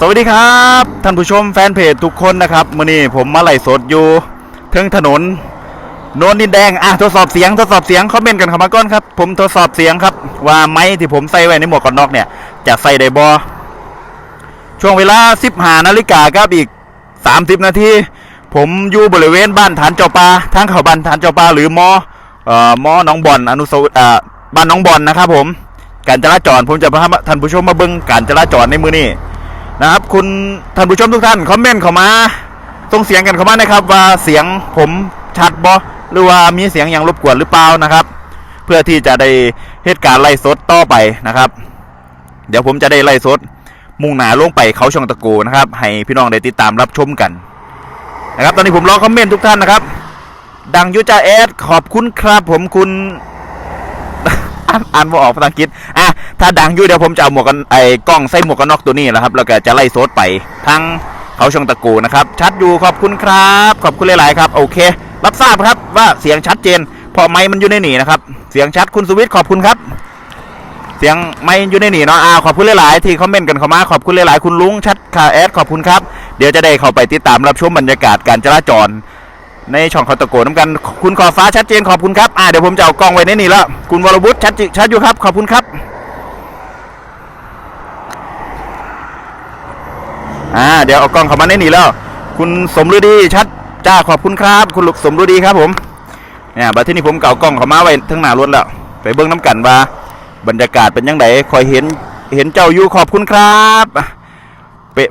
สวัสดีครับ ท่านผู้ชมแฟนเพจทุกคนนะครับมื่อนี้ผมมาไล่สดอยู่เทิงถนนโนนดินแดงอะทดสอบเสียงทดสอบเสียงคอมเมนต์กันเข้ามาก่อนครับ ผมทดสอบเสียงครับ ว่าไม้ที่ผมใส่ไว้ในหมวกกันน็อกเนี่ย จะใส่ได้บอช่วงเวลา 15นาฬิกาครับอีก 30 นาทีผมอยู่บริเวณบ้านฐานเจ้าปลาทางเขาบ้านฐานเจ้าปลาหรือมอเอ่อมอหนองบอนอนุสาวร์อ่าบ้านหนองบอนนะครับผมการจราจรผมจะพาท่านผู้ชมมาเบิ่งการจราจรในมือนี้ นะครับ คุณท่านผู้ชมทุกท่านคอมเมนต์เข้ามาส่งเสียงกันเข้ามานะครับ ว่าเสียงผมชัดบอหรือว่ามีเสียงอย่างรบกวนหรือเปล่านะครับ เพื่อที่จะได้เหตุการณ์ไล่สดต่อไปนะครับ เดี๋ยวผมจะได้ไล่สด มุ่งหน้าลงไปเขาช่องตะโกนะครับ ให้พี่น้องได้ติดตามรับชมกันนะครับ ตอนนี้ผมรอคอมเมนต์ทุกท่านนะครับ ดังยุจ่าแอดขอบคุณครับ ผมคุณ อ่านอ่านว่าออกภาษาอังกฤษอะถ้าดังอยู่เดี๋ยวผมจะเอาหมวกกันไอ้กล้องใส่หมวกกันน็อกตัวนี้แหละครับแล้วก็จะไล่โซดไปทั้งเขาชงตะกูนะครับ ชัดอยู่ขอบคุณครับ ขอบคุณหลายๆครับ โอเค รับทราบครับว่าเสียงชัดเจน พอไม้มันอยู่ในหนีนะครับ เสียงชัดคุณสวิทย์ขอบคุณครับ เสียงไม่อยู่ในหนีเนาะอ่าขอบคุณหลายๆที่คอมเมนต์กันเข้ามาขอบคุณหลายๆคุณลุงชัดคาแอดขอบคุณครับ เดี๋ยวจะได้เข้าไปติดตามรับชมบรรยากาศการจราจร ในช่องเขาตะโกนน้ำกันคุณขอบฟ้าชัดเจนขอบคุณครับอ่าเดี๋ยวผมจะเอากล้องไว้ในนี่แล้วคุณวรวุฒิชัดชัดอยู่ครับ ขอบคุณครับอ่าเดี๋ยวเอากล้องเข้ามาในนี่แล้วคุณสมฤดีชัดจ้าขอบคุณครับ คุณลูกสมฤดีครับผมเนี่ยบัดที่นี่ผมเก่ากล้องเข้ามาไว้ทั้งหน้ารถแล้วไปเบิ้งน้ำกันว่าบรรยากาศเป็นยังไงคอยเห็นเห็นเจ้าอยู่ขอบคุณครับ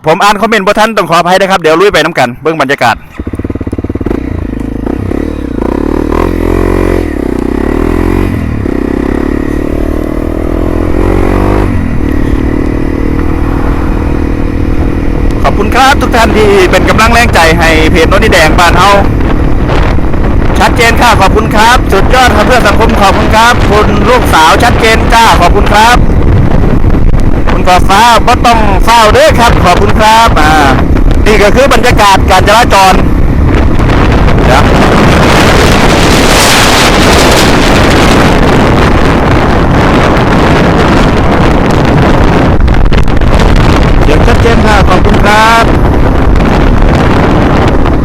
ผมอ่านคอมเมนต์บ่ท่านต้องขออภัยนะครับ เดี๋ยวลุยไปน้ำกันเบิ้งบรรยากาศ ครับทุกท่านที่เป็นกำลังแรงใจให้เพจโนนนี่แดงบ้านเฮาชัดเจนค่ะขอบคุณครับ สุดยอดครับเพื่อสังคมขอบคุณครับ คุณลูกสาวชัดเจนจ้าขอบคุณครับ คุณกอฟ้าบ่ต้องเฝ้าด้วยครับ ขอบคุณครับอ่านี่ก็คือบรรยากาศการจราจรเดี๋ยวเสียงชัดเจนค่ะขอบคุณครับ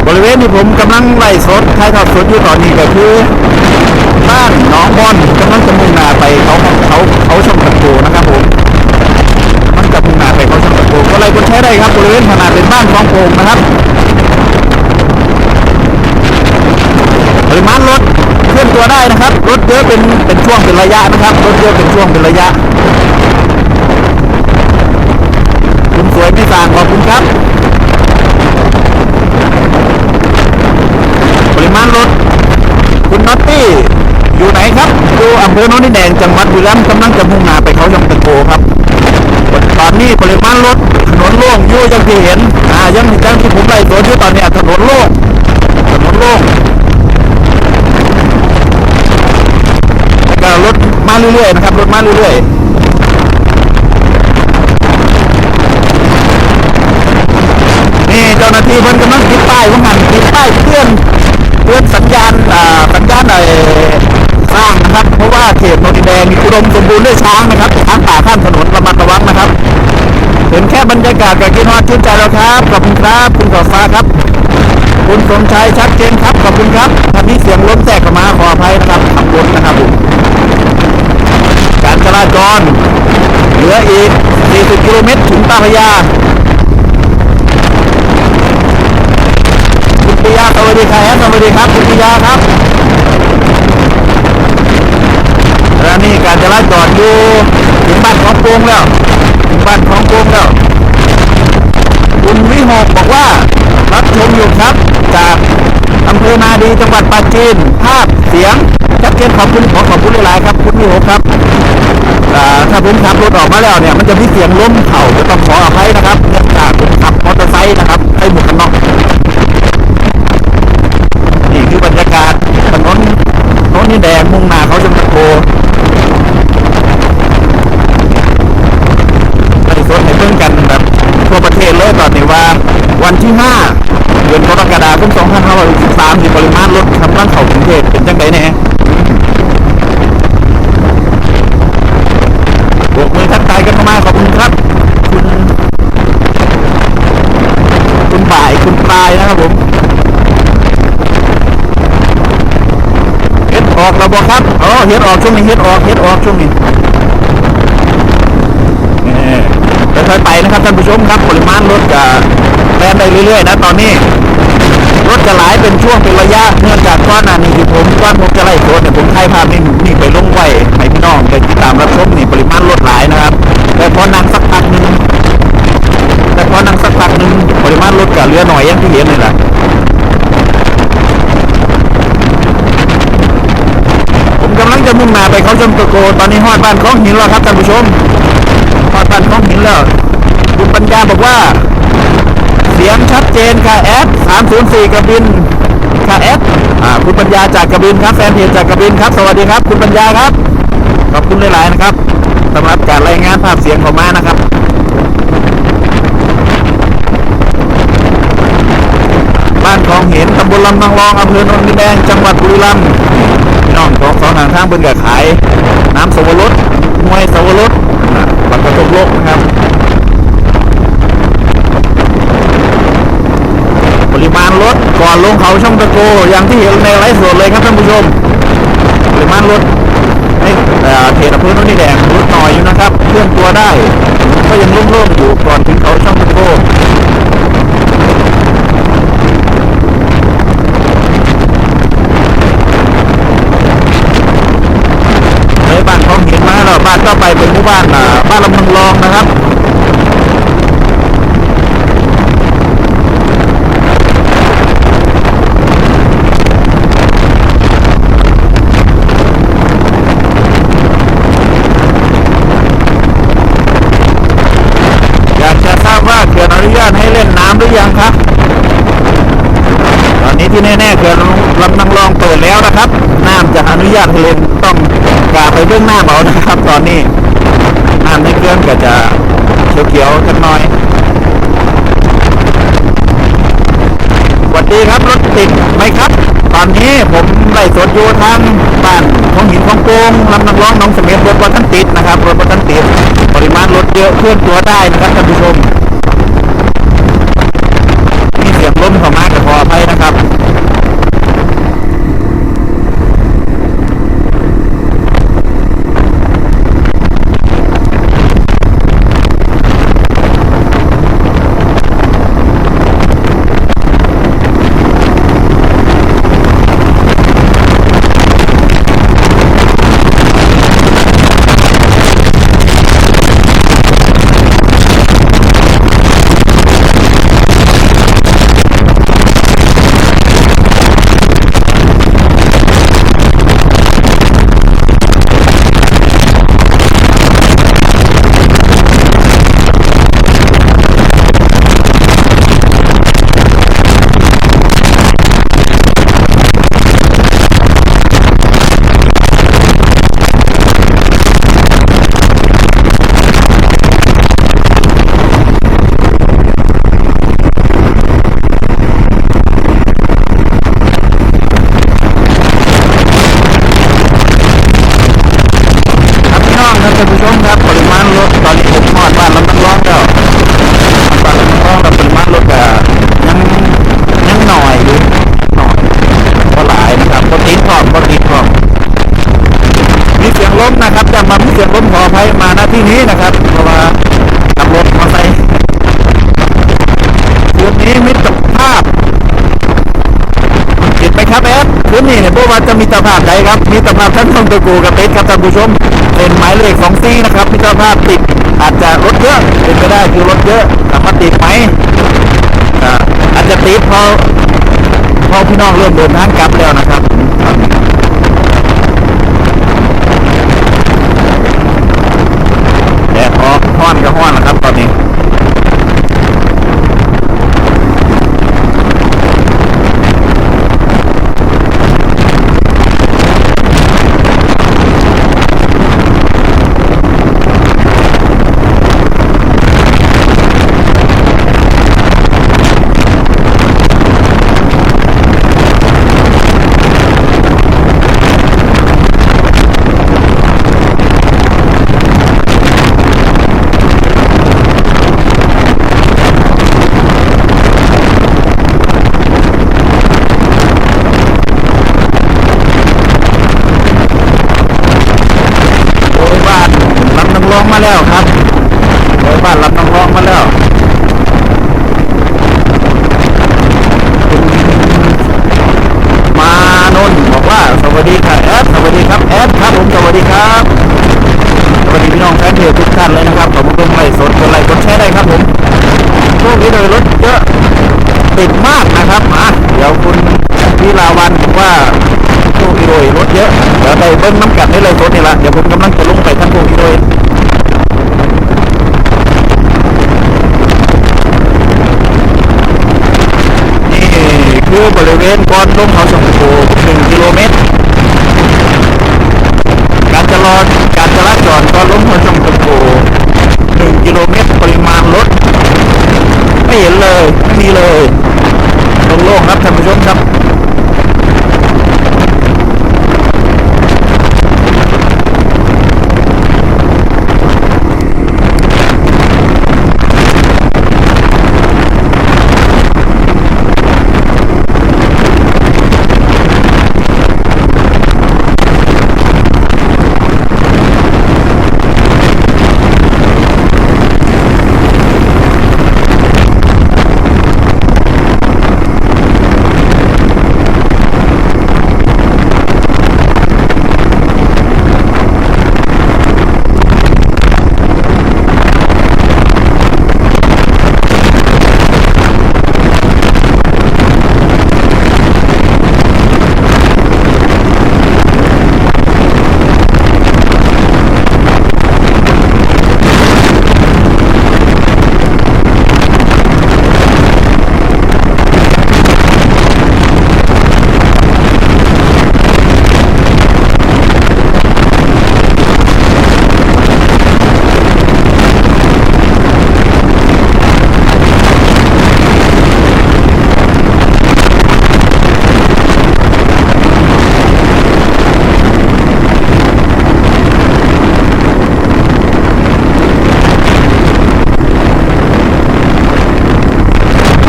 บริเวณที่ผมกำลังไล่สดถ่ายทอดสดอยู่ตอนนี้ก็คือบ้านหนองบอนกำลังจะมุ่งหน้าไปเขาเขาเขาช่องตะโกนะครับผมมันจะมุ่งหน้าไปเขาช่องตะโกก็เลยคนใช้ได้ครับบริเวณขนาดเป็นบ้านคลองโป่งนะครับปริมาณรถเคลื่อนตัวได้นะครับรถเยอะเป็นเป็นช่วงเป็นระยะนะครับรถเยอะเป็นช่วงเป็นระยะ คุณส วยไม่สางขอบคุณครับ ปริมาณรถ คุณน็อตตี้อยู่ไหนครับอยู่อำเภอโนนดินแดงจังหวัดบุรีรัมย์กำลังจะมุ่งหน้าไปเขายองตะโกครับตอนนี้ปริมาณรถถนนโล่งยู่ยังที่เห็นอ่ายังยังที่ผมไล่สวนอยู่ตอนนี้ถนนโล่งถนนโล่งก็รถมาเรื่อยๆนะครับรถมาเรื่อยๆ นี่เจ้าหน้าที่เพิ่นกำลังติดป้ายว่างันติดป้ายเตือนเตือนสัญญาณอ่าสัญญาณไอ้สร้างนะครับ เพราะว่าเขตโนนดินแดงมีอุดมสมบูรณ์ด้วยช้างนะครับช้างป่าข้ามถนนระมัดระวังนะครับ เห็นแค่บรรยากาศกับกินฮอดชื่นใจแล้วครับขอบคุณครับคุณขอฟ้าครับ คุณสมชายชัดเจนครับขอบคุณครับถ้ามีเสียงล้มแทรกเข้ามาขออภัยนะครับขับรถนะครับผมการจราจรเหลืออีก40กิโลเมตรถึงตาพยา คุณปิยาส วัสดีครับสวัสดีครับคุณปิยาครับแล้วนี่การจราจรอยู่ถึงบ้านของโปงแล้วถึงบ้านของโปงแล้วคุณวิหกบอกว่ารับชมอยู่ครับจากอำเภอนาดีจังหวัดปราจีนภาพเสียงชัดเจนขอบคุณขอขอบคุณหลายๆครับคุณวิหกครับถ้าผมขับรถออกมาแล้วเนี่ยมันจะมีเสียงล้มเข่าก็ต้องขออภัยนะครับเนื่องจากผมขับมอเตอร์ไซค์นะครับใส่หมวกกันน็อก นี่คือบรรยากาศถนนโนี่แดงมุ่งหน้าเขาชมตะโกไล่สดให้เพิ่งกันแบบทั่วประเทศเลยตอนนี้ว่า วันที่ 5 เดือนกรกฎาคม2563ที่ปริมาณรถกำลังเขากรุงเทพเป็นจังไดแน่บวกมือทักทายกันมาขอบคุณครับ คุณนะครับผมเฮ็ด ออกระบบครับอ๋อเฮ็ดออกช่วงนี้เฮ็ดออกเฮ็ดออกช่วงนี้ค่อยๆไปนะครับท่านผู้ชมครับปริมาณรถจะแล่นได้เรื่อยๆนะตอนนี้ รถจะหลายเป็นช่วงเป็นระยะเนื่องจากก้อนนานี้ที่ผมก้อนผมจะไล่โคตเนี่ยผมถ่ายภาพนี่นี่ไปลงไว้ให้พี่น้องได้ติดตามรับชมนี่ปริมาณรถหลายนะครับ แต่พอนั่งสักพักหนึงแต่พอนั่งสักพักหนึงปริมาณรถก็เหลือหน่อยอย่างที่เห็นนี่แหละผม กำลังจะมุ่งหน้าไปเขาชมตะโก ตอนนี้ฮอดบ้านของหินแล้วครับท่านผู้ชมฮอดบ้านของหินแล้วคุณปัญญาบอกว่า เสียงชัดเจนค่ะแอด304กระบินค่ะแอดอ่าคุณปัญญาจากกระบินครับแฟนเพจจากกระบินครับ สวัสดีครับ คุณปัญญาครับ ขอบคุณหลาย ๆ นะครับสำหรับการรายงานภาพเสียงของมานะครับ บ้านข องเห็นตำบลลำนางรองอำเภอโนนดินแดงจังหวัดบุรีรัมย์พี่น้องของสองทางทางเพิ่นก็ขาย น้ำสวรสมวยสวรสบัตรกระจกโลกนะครับ ปริมาณรถก่อนลงเขาช่องตะโกอย่างที่เห็นในไลฟ์สดเลยครับท่านผู้ชม ปริมาณรถในเอ่อเขตอำเภอโนนดินแดงรถหน่อยอยู่นะครับ เคลื่อนตัวได้ ก็ยังโล่งๆอยู่ก่อนถึงเขาช่องตะโกเลยบ้านของเห็นมาแล้วบ้านก็ไปเป็นหมู่บ้านอ่าบ้านลำนังรองนะครับ อยากจะทราบว่าเขื่อนอนุญาตให้เล่นน้ำหรือยังครับ ตอนนี้ที่แน่ๆเขื่อนลำนังรองเปิดแล้วนะครับ น้ำจะอนุญาตให้เลนต้องกาไปเบื้องหน้าเบานะครับ ตอนนี้น้ำในเขื่อนก็จะเขียวๆกันหน่อยสวัสดีครับรถติดไหมครับ ตอนนี้ผมไล่สดอยู่ทางบ้านของหินของโกงลำนังร้องน้องเสม็ดรถบรทันติดนะครับรถบรทันติดปริมาณรถเยอะเคลื่อนตัวได้นะครับท่านผู้ชมมีเสียงลมเข้ามากับขออภัยนะครับพี่น้องครับท่านผู้ชมครับปริมาณรถตอนนี้ผมทอดบ้านลำนังร้องแล้วบ้านลำนังร้องแล้วปริมาณรถก็ยังยังหน่อยอยู่หน่อยก็หลายนะครับก็ติดพร้อมก็ติดพร้อมมีเสียงลมนะครับจะมามีเสียงลมขออภัยมาณ ที่นี้นะครับเพราะว่าขับรถมอเตอร์ไซค์คืนนี้มิตรภาพติดไหมครับแอดคืนนี้เนี่ยพวกว่าจะมีตภาพใดครับมีตภาพท่านทองตะกูกับติดครับท่านผู้ชมเป็นหมายเลขสองซี่นะครับมีตรภาพติดอาจจะรถเยอะเป็นไปได้คือรถเยอะถามว่าติดไหมอาจจะติดเพราะเพราะพี่น้องเริ่มเดินทางกลับแล้วนะครับ คือบริเวณก้อนลงเขาสมโภหนึ่งกิโลเมตร การจราการจราจรก็ล้มหัวช่องตะโกหนึ่งกิโลเมตรปริมาณรถไม่เห็นเลยไม่มีเลยโล่งๆครับท่านผู้ชมครับ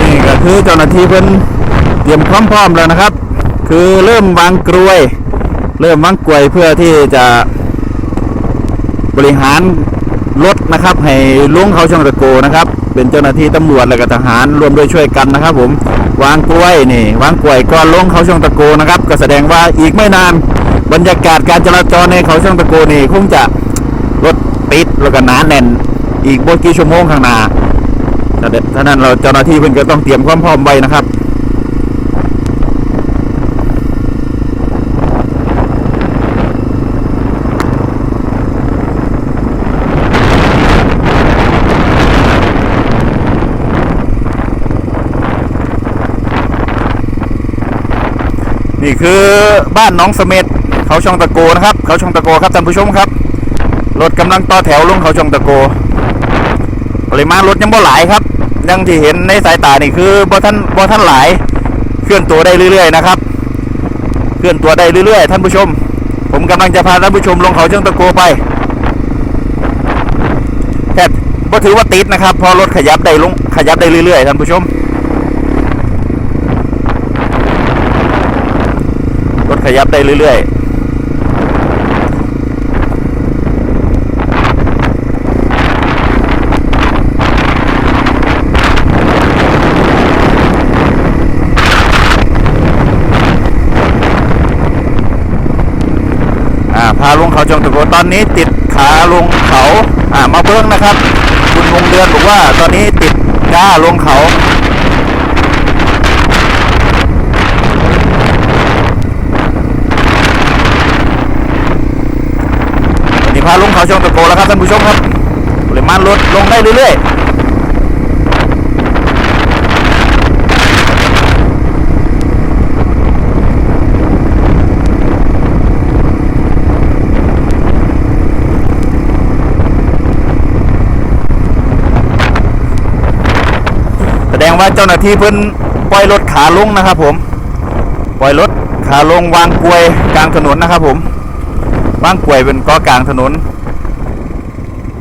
นี่ก็ คือเจ้าหน้าที่เพิ่นเตรียมพร้อมแล้วนะครับ คือเริ่มวางกลวย เริ่มวางกลวยเพื่อที่จะบริหารรถนะครับ ให้ลุงเขาช่องตะโกนะครับ เป็นเจ้าหน้าที่ตำรวจและก็ทหารรวมด้วยช่วยกันนะครับ ผมวางกลวยนี่วางกลวยก่อนลงเขาช่องตะโกนะครับ ก็แสดงว่าอีกไม่นานบรรยากาศการจราจรในเขาช่องตะโกนี่คงจะรถติดแล้วก็หนาแน่น อีกบ่กี่ชั่วโมงข้างหน้า ถ้านั้นเราเจ้าหน้าที่เพิ่นก็ต้องเตรียมความพร้อมไว้นะครับนี่คือบ้านน้องเสม็ดเขาช่องตะโกนะครับ เขาช่องตะโกครับท่านผู้ชมครับรถกำลังต่อแถวลงเขาช่องตะโกปริมาณรถยังบ่หลายครับ ยังที่เห็นในสายตานี่คือบ่ท่านบ่ท่านหลายเคลื่อนตัวได้เรื่อย ๆ นะครับ เคลื่อนตัวได้เรื่อยๆ ท่านผู้ชม ผมกำลังจะพาท่านผู้ชมลงเขาเชิงตะโกไปแค่บ่ถือว่าติดนะครับ พอรถขยับได้ลงขยับได้เรื่อยๆท่านผู้ชมรถขยับได้เรื่อยๆ อ่าลงเขาจงตะโกตอนนี้ติดขาลงเขาอ่ามาเบิ้งนะครับ คุณวงเดือนบอกว่าตอนนี้ติดก้าลงเขาวันนี้พาลงเขาจงตะโกแล้วครับท่านผู้ชมครับปริมาณรถลงได้เรื่อยๆ งว่าเจ้าหน้าที่เพิ่นปล่อยรถขาลงนะครับ ผม ปล่อยรถขาลงวางกลวยกลางถนนนะครับ ผมวางกลวยเป็นเก็กลางถนน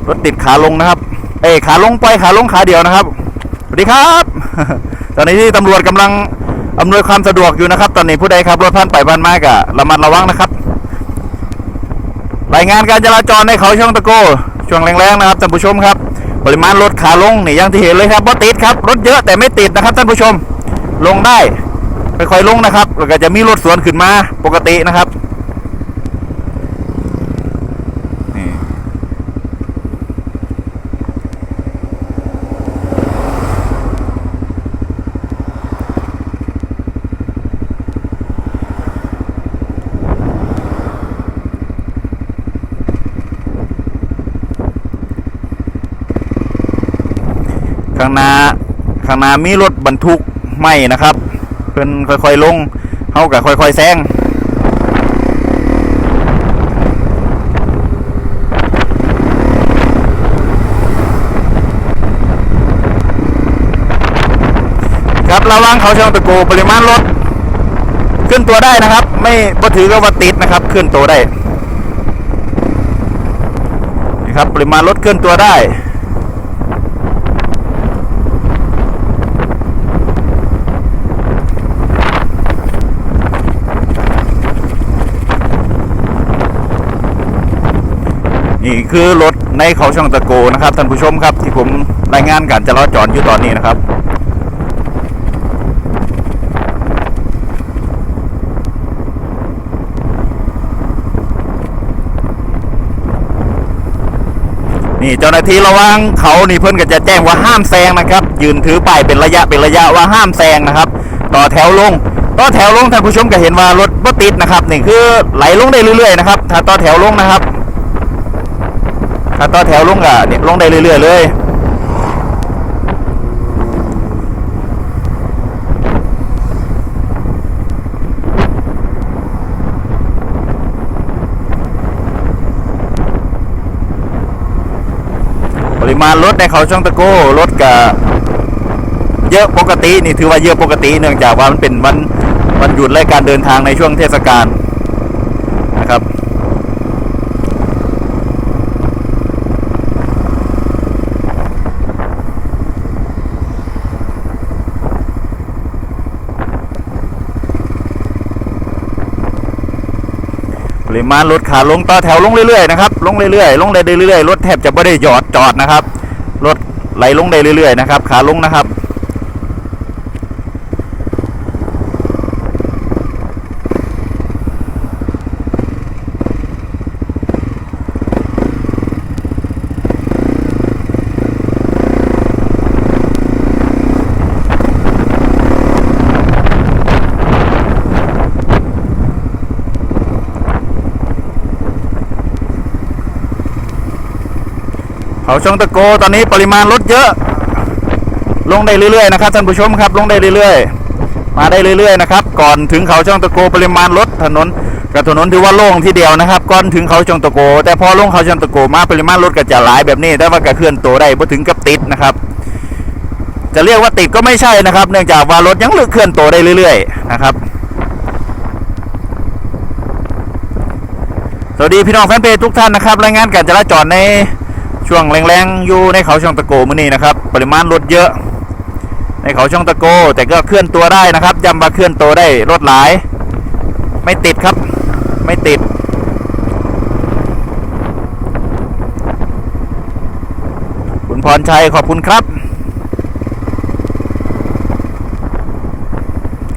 รถติดขาลงนะครับ เอ้ขาลงปล่อยขาลงขาเดียวนะครับสวัสดีครับ ตอนนี้ที่ตำรวจกำลังอำนวยความสะดวกอยู่นะครับ ตอนนี้ผู้ใดขับรถผ่านไปผ่านมากะระมัดระวังนะครับ รายงานการจราจรในเขาช่องตะโกช่วงแรงๆนะครับท่านผู้ชมครับ ปริมาณรถขาลงนี่อย่างที่เห็นเลยครับบ่ติดครับรถเยอะแต่ไม่ติดนะครับท่านผู้ชมลงได้ค่อยๆลงนะครับแล้วก็จะมีรถสวนขึ้นมาปกตินะครับ ข้างหน้าข้างหน้ามีรถบรรทุกไม่นะครับเพิ่นค่อยๆลงเฮากับค่อยๆแซงครับระวังเขาช่องตะโกปริมาณรถขึ้นตัวได้นะครับ ไม่บ่ถือก็ว่าติดนะครับขึ้นตัวได้นี่ครับปริมาณรถเคลื่อนตัวได้ นี่คือรถในเขาช่องตะโกนะครับท่านผู้ชมครับที่ผมรายงานการจราจรอยู่ตอนนี้นะครับนี่เจ้าหน้าที่ระวังเขานี่เพิ่อนก็จะแจ้งว่าห้ามแซงนะครับ ยืนถือป้ายเป็นระยะเป็นระยะว่าห้ามแซงนะครับ ต่อแถวลงต่อแถวลงท่านผู้ชมก็เห็นว่ารถบ่ติดนะครับนี่คือไหลลงได้เรื่อยๆนะครับถ้าต่อแถวลงนะครับ ถ้าต่อแถวลงก็เนี่ยลงได้เรื่อยๆเลยปริมาณรถในเขาช่องตะโก้รถกับเยอะปกตินี่ถือว่าเยอะปกติ เนื่องจากว่ามันเป็นวันวันหยุดและการเดินทางในช่วงเทศกาลนะครับ ป ริมาณรถขาลงต่อแถวลงเรื่อยๆนะครับลงเรื่อยๆลงเรื่อยๆรถแทบจะไม่ได้หยอดจอดนะครับรถไหลลงได้เรื่อยๆนะครับขาลงนะครับ เขาช่องตะโกตอนนี้ปริมาณรถเยอะ ลงได้เรื่อยๆนะครับท่านผู้ชมครับ ลงได้เรื่อยๆ มาได้เรื่อยๆนะครับ ก่อนถึงเขาช่องตะโกปริมาณรถถนนกับถนนถือว่าโล่งทีเดียวนะครับ ก่อนถึงเขาช่องตะโก แต่พอลงเขาช่องตะโกมาปริมาณรถก็จะหลายแบบนี้แต่ว่าก็เคลื่อนตัวได้พอถึงกับติดนะครับ จะเรียกว่าติดก็ไม่ใช่นะครับ เนื่องจากว่ารถยังเลือกเคลื่อนตัวได้เรื่อย ๆ นะครับสวัสดีพี่น้องแฟนเพจทุกท่านนะครับรายงานการจราจรใน ช่วงแรงๆอยู่ในเขาช่องตะโกมื้อนี้นะครับ ปริมาณรถเยอะ ในเขาช่องตะโก แต่ก็เคลื่อนตัวได้นะครับย้ำว่าเคลื่อนตัวได้รถหลาย ไม่ติดครับ ไม่ติด คุณพรชัยขอบคุณครับ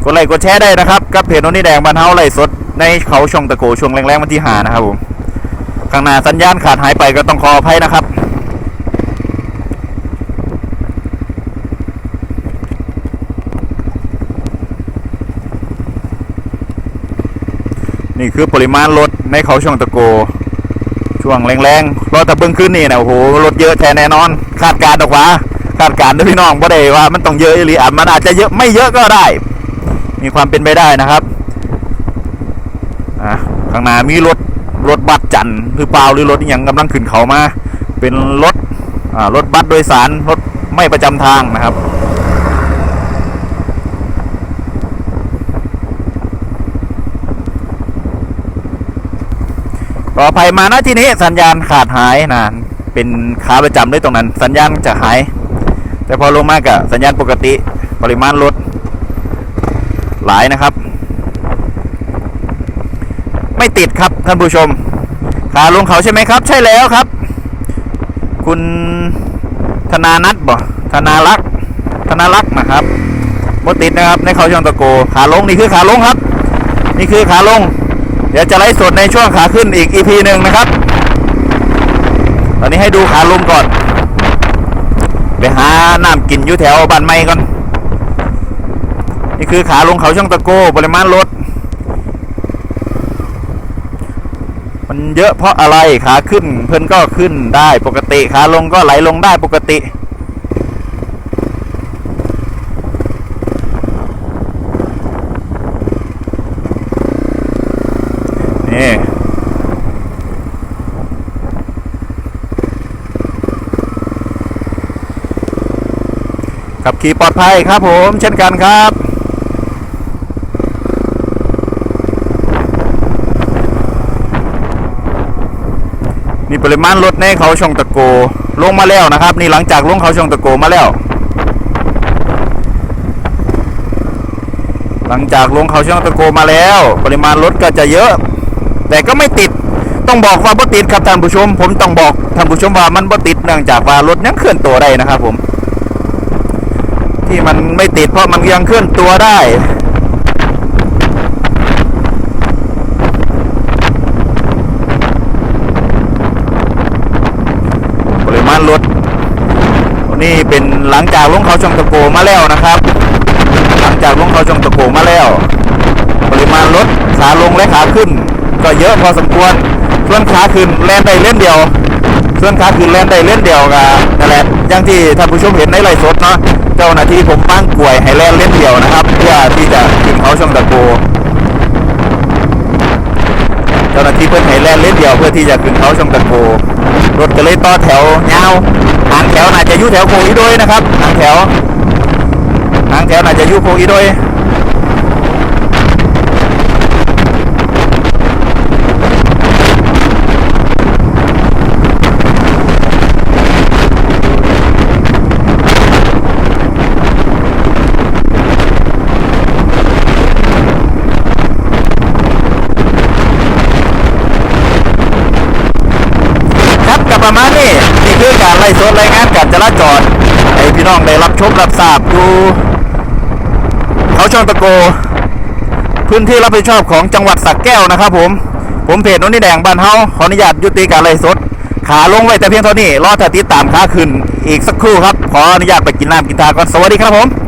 กดไลค์กดแชร์ได้นะครับกับเพจโนนี่แดงบันเทาไล่สดในเขาช่องตะโกช่วงแรงๆวันที่หานะครับผม ข้างหน้าสัญญาณขาดหายไปก็ต้องขออภัยนะครับ นี่คือปริมาณรถในเขาช่องตะโก ช่วงแรงๆรถตะเบิ้งขึ้นนี่นะโอ้โหรถเยอะแท้แน่นอน คาดการณ์ออกมาคาดการณ์ด้วยพี่น้องบ่ได้ว่ามันต้องเยอะหรืออาจมันอาจจะเยอะไม่เยอะก็ได้ มีความเป็นไปได้นะครับอะข้างหน้ามีรถ รถบัสจันทร์หรือเปล่าหรือรถอย่างกำลังขึ้นเขามา เป็นรถรถบัสโดยสารรถไม่ประจำทางนะครับปลอดภัยมาณที่นี้สัญญาณขาดหายนะเป็นขาประจำด้วยตรงนั้น สัญญาณจะหาย แต่พอลงมากะสัญญาณปกติปริมาณรถหลายนะครับ ไม่ติดครับท่านผู้ชม ขาลงเขาใช่ไหมครับ ใช่แล้วครับ คุณธนานัทบ่ธนารักษ์ธนารักษ์นะครับบติดนะครับ ในเขาช่องตะโก ขาลงนี่คือขาลงครับ นี่คือขาลง เดี๋ยวจะไลฟ์สดในช่วงขาขึ้นอีก EP หนึ่งนะครับ ตอนนี้ให้ดูขาลงก่อน ไปหาน้ำกินอยู่แถวบ้านไม้ก่อน นี่คือขาลงเขาช่องตะโกปริมาณรถ มัน เยอะเพราะอะไรขาขึ้น เพิ่นก็ขึ้นได้ปกติขาลงก็ไหลลงได้ปกตินี่ขับขี่ปลอดภัยครับผมเช่นกันครับ นี่ ปริมาณรถในเขาช่องตะโก ลงมาแล้วนะครับ นี่หลังจากลงเขาช่องตะโกมาแล้ว หลังจากลงเขาช่องตะโกมาแล้ว ปริมาณรถก็จะเยอะ แต่ก็ไม่ติดต้องบอกว่าบ่ติดครับท่านผู้ชม ผมต้องบอกท่านผู้ชมว่ามันบ่ติดเนื่องจากว่ารถยังเคลื่อนตัวได้นะครับผม ที่มันไม่ติดเพราะมันยังเคลื่อนตัวได้ ปริมาณรถนี่เป็นหลังจากลงเขาชงตะโกมาแล้วนะครับ หลังจากลงเขาชงตะโกมาแล้ว ปริมาณรถขาลงและขาขึ้น ก็เยอะพอสมควรส่วนขาขึ้นแลนได้เล่นเดียวส่วนขาขึ้นแลนได้เล่นเดียวกับนั่นแหละอย่างที่ท่านผู้ชมเห็นในไลฟ์สดเนาะเจ้าหน้าที่ผมปั้งกลวยให้แลนเล่นเดียวนะครับ เพื่อที่จะขึ้นเขาชงตะโก จ้าหน้าที่เพิ่นให้แล่นเล่นเดียวเพื่อที่จะขึ้นเขาชมตะโกรถก็เลยต่อแถวยาวทางแถวน่าจะยู่แถวโคอีโดยนะครับทางแถวทางแถวน่าจะยู่โคอีโดย ครับกับประมาณนี้นี่คือการไล่สดรายงานการ จราจรให้พี่น้องได้รับชมรับทราบดูเขาช่องตะโก พื้นที่รับผิดชอบของจังหวัดสักแก้วนะครับ ผม ผมเพจนนนี่แดงบ้านเฮาขออนุญาตยุติการไลฟ์สดขาลงไว้แต่เพียงเท่านี้รอถ้าติดตามขาขึ้นอีกสักครู่ครับ ขออนุญาตไปกินน้ำกินทาก่อนสวัสดีครับผม